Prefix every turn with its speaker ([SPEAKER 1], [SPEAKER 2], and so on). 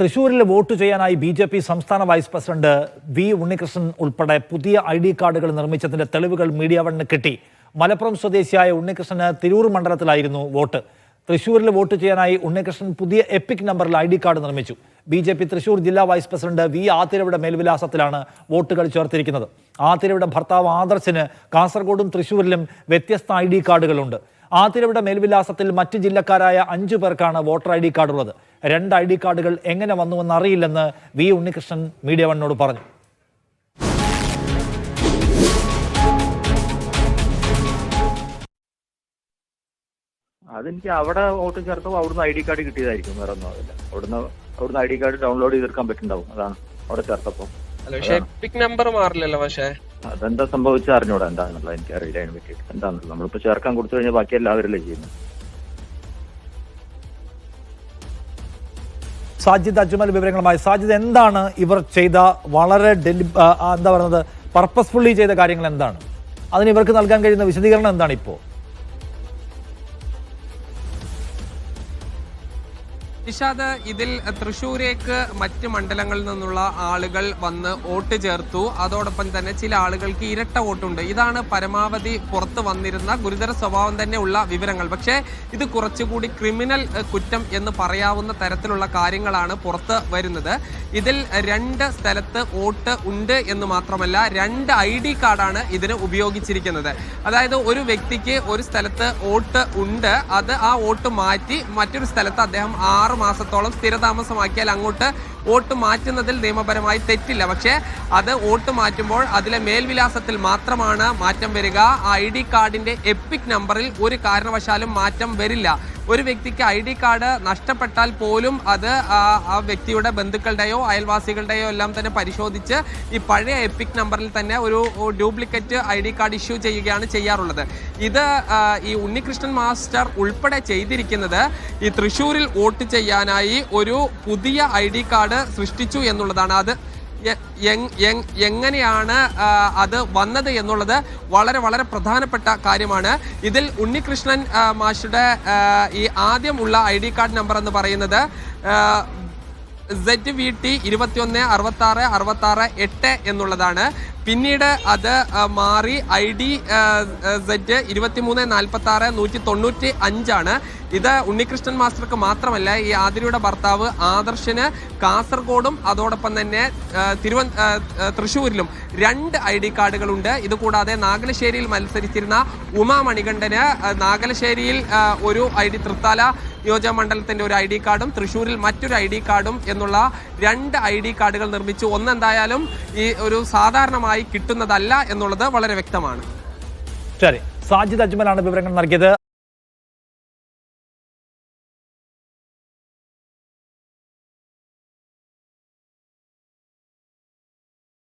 [SPEAKER 1] തൃശൂരിൽ വോട്ട് ചെയ്യാനായി B J P സംസ്ഥാന വൈസ് പ്രസിഡന്റ് വി ഉണ്ണികൃഷ്ണൻ ഉൾപ്പെടെ പുതിയ ഐ ഡി കാർഡുകൾ നിർമ്മിച്ചതിന്റെ തെളിവുകൾ മീഡിയ വണ്ണിന് കിട്ടി. മലപ്പുറം സ്വദേശിയായ ഉണ്ണികൃഷ്ണന് തിരൂർ മണ്ഡലത്തിലായിരുന്നു വോട്ട്. തൃശൂരിൽ വോട്ട് ചെയ്യാനായി ഉണ്ണികൃഷ്ണൻ പുതിയ എപ്പിക് നമ്പറിൽ ഐ ഡി കാർഡ് നിർമ്മിച്ചു. ബി ജെ പി തൃശൂർ ജില്ലാ വൈസ് പ്രസിഡന്റ് വി ആതിരയുടെ മേൽവിലാസത്തിലാണ് വോട്ടുകൾ ചേർത്തിരിക്കുന്നത്. ആതിരയുടെ ഭർത്താവ് ആദർശിന് കാസർഗോഡും തൃശൂരിലും വ്യത്യസ്ത ഐ ഡി കാർഡുകളുണ്ട്. ആതിരയുടെ മേൽവിലാസത്തിൽ മറ്റ് ജില്ലക്കാരായ അഞ്ചു പേർക്കാണ് വോട്ടർ ഐ ഡി കാർഡ് ഉള്ളത്. രണ്ട് ഐ ഡി കാർഡുകൾ എങ്ങനെ വന്നുവെന്ന് അറിയില്ലെന്ന് വി ഉണ്ണികൃഷ്ണൻ മീഡിയ വണ്ണോട് പറഞ്ഞു.
[SPEAKER 2] അതെനിക്ക് അവിടെ വോട്ട് ചേർത്തപ്പോൾ അവിടുന്ന് ഐ ഡി കാർഡ് കിട്ടിയതായിരിക്കും വേറെ ഒന്നും ആവില്ല. അവിടുന്ന് അവിടുന്ന് ഐ ഡി കാർഡ് ഡൗൺലോഡ് ചെയ്തെടുക്കാൻ പറ്റുന്നുണ്ടാവും അതാണ് അവിടെ ചേർത്തപ്പോൾ
[SPEAKER 3] പക്ഷെ നമ്പർ മാറില്ലല്ലോ പക്ഷേ.
[SPEAKER 2] അതെന്താ സംഭവിച്ച അറിഞ്ഞൂടാ. എനിക്ക് അറിയില്ല. അതിനെ പറ്റിയിട്ട് എന്താണെന്നുള്ളത്. നമ്മളിപ്പോൾ ചേർക്കാൻ കൊടുത്തു കഴിഞ്ഞാൽ ബാക്കി എല്ലാവരല്ലേ ചെയ്യുന്നത്
[SPEAKER 1] സാജിദ് അജ്മൽ വിവരങ്ങളുമായി. സാജിദ് എന്താണ് ഇവർ ചെയ്ത വളരെ ഡെലി എന്താ പറയുന്നത് പർപ്പസ്ഫുള്ളി ചെയ്ത കാര്യങ്ങൾ എന്താണ്? അതിന് ഇവർക്ക് നൽകാൻ കഴിയുന്ന വിശദീകരണം എന്താണ് ഇപ്പോൾ?
[SPEAKER 3] നിഷാദ് ഇതിൽ തൃശ്ശൂരേക്ക് മറ്റ് മണ്ഡലങ്ങളിൽ നിന്നുള്ള ആളുകൾ വന്ന് വോട്ട് ചേർത്തു. അതോടൊപ്പം തന്നെ ചില ആളുകൾക്ക് ഇരട്ട വോട്ടുണ്ട്. ഇതാണ് പരമാവധി പുറത്തു വന്നിരുന്ന ഗുരുതര സ്വഭാവം തന്നെ ഉള്ള വിവരങ്ങൾ. പക്ഷേ ഇത് കുറച്ചുകൂടി ക്രിമിനൽ കുറ്റം എന്ന് പറയാവുന്ന തരത്തിലുള്ള കാര്യങ്ങളാണ് പുറത്ത് വരുന്നത്. ഇതിൽ രണ്ട് സ്ഥലത്ത് വോട്ട് ഉണ്ട് എന്ന് മാത്രമല്ല രണ്ട് ഐ ഡി കാർഡാണ് ഇതിന് ഉപയോഗിച്ചിരിക്കുന്നത്. അതായത് ഒരു വ്യക്തിക്ക് ഒരു സ്ഥലത്ത് വോട്ട് ഉണ്ട്. അത് ആ വോട്ട് മാറ്റി മറ്റൊരു സ്ഥലത്ത് അദ്ദേഹം ആറ് മാസത്തോളം സ്ഥിരതാമസമാക്കിയാൽ അങ്ങോട്ട് വോട്ട് മാറ്റുന്നതിൽ നിയമപരമായി തെറ്റില്ല. പക്ഷേ അത് വോട്ട് മാറ്റുമ്പോൾ അതിലെ മേൽവിലാസത്തിൽ മാത്രമാണ് മാറ്റം വരിക. ആ ഐ ഡി കാർഡിന്റെ എപ്പിക് നമ്പറിൽ ഒരു കാരണവശാലും മാറ്റം വരില്ല. ഒരു വ്യക്തിക്ക് ഐ ഡി കാർഡ് നഷ്ടപ്പെട്ടാൽ പോലും അത് ആ വ്യക്തിയുടെ ബന്ധുക്കളുടെയോ അയൽവാസികളുടെയോ എല്ലാം തന്നെ പരിശോധിച്ച് ഈ പഴയ എപ്പിക് നമ്പറിൽ തന്നെ ഒരു duplicate I D card issue ചെയ്യുകയാണ് ചെയ്യാറുള്ളത്. ഇത് ഈ ഉണ്ണികൃഷ്ണൻ മാസ്റ്റർ ഉൾപ്പെടെ ചെയ്തിരിക്കുന്നത് ഈ തൃശ്ശൂരിൽ വോട്ട് ചെയ്യാനായി ഒരു പുതിയ ഐ ഡി കാർഡ് സൃഷ്ടിച്ചു എന്നുള്ളതാണ്. അത് എങ്ങനെയാണ് അത് വന്നത് എന്നുള്ളത് വളരെ വളരെ പ്രധാനപ്പെട്ട കാര്യമാണ്. ഇതിൽ ഉണ്ണികൃഷ്ണൻ മാഷുടെ ഈ ആദ്യമുള്ള ഐ ഡി കാർഡ് നമ്പർ എന്ന് പറയുന്നത് സെറ്റ് വി ടി ഇരുപത്തിയൊന്ന് അറുപത്തി ആറ് അറുപത്തി ആറ് എട്ട് എന്നുള്ളതാണ്. പിന്നീട് അത് മാറി ഐ ഡി സെറ്റ് ഇരുപത്തിമൂന്ന് നാൽപ്പത്തി ആറ് നൂറ്റി തൊണ്ണൂറ്റി അഞ്ചാണ് ഇത് ഉണ്ണികൃഷ്ണൻ മാസ്റ്റർക്ക് മാത്രമല്ല ഈ ആതിരയുടെ ഭർത്താവ് ആദർശന് കാസർഗോഡും അതോടൊപ്പം തന്നെ തിരുവ തൃശ്ശൂരിലും രണ്ട് ഐ ഡി കാർഡുകളുണ്ട്. ഇതുകൂടാതെ നാഗലശ്ശേരിയിൽ മത്സരിച്ചിരുന്ന ഉമാ മണികണ്ഠന് നാഗലശ്ശേരിയിൽ ഒരു ഐ ഡി തൃത്താല നിയോജക മണ്ഡലത്തിന്റെ ഒരു ഐ ഡി കാർഡും തൃശ്ശൂരിൽ മറ്റൊരു ഐ ഡി കാർഡും എന്നുള്ള രണ്ട് ഐ ഡി കാർഡുകൾ നിർമ്മിച്ചു. ഒന്നെന്തായാലും ഈ ഒരു സാധാരണമായി കിട്ടുന്നതല്ല എന്നുള്ളത് വളരെ വ്യക്തമാണ്.
[SPEAKER 1] ശരി. സാജിദ് അജ്മലാണ് വിവരങ്ങൾ നൽകിയത്.